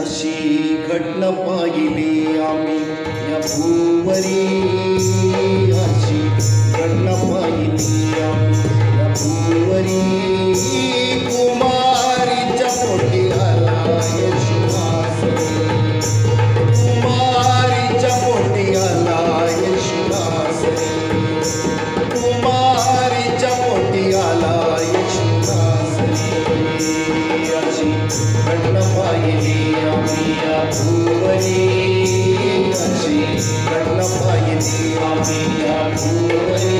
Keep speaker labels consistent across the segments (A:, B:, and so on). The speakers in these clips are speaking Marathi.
A: अशी घटना पाहिली आम्ही या भूवरी. अशी घटना पाहिली आम्ही या भू பூவனே கண்ணப்பாயினி ஆமியா பூவனே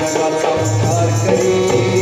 A: जगाचा उद्धार करी।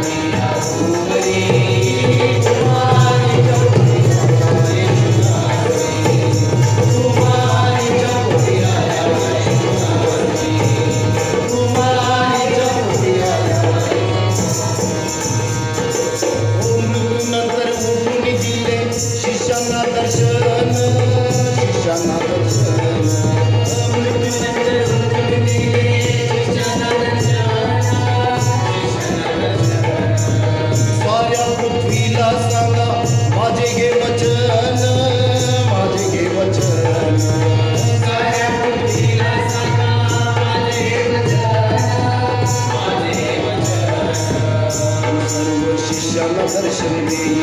A: Maria, Maria.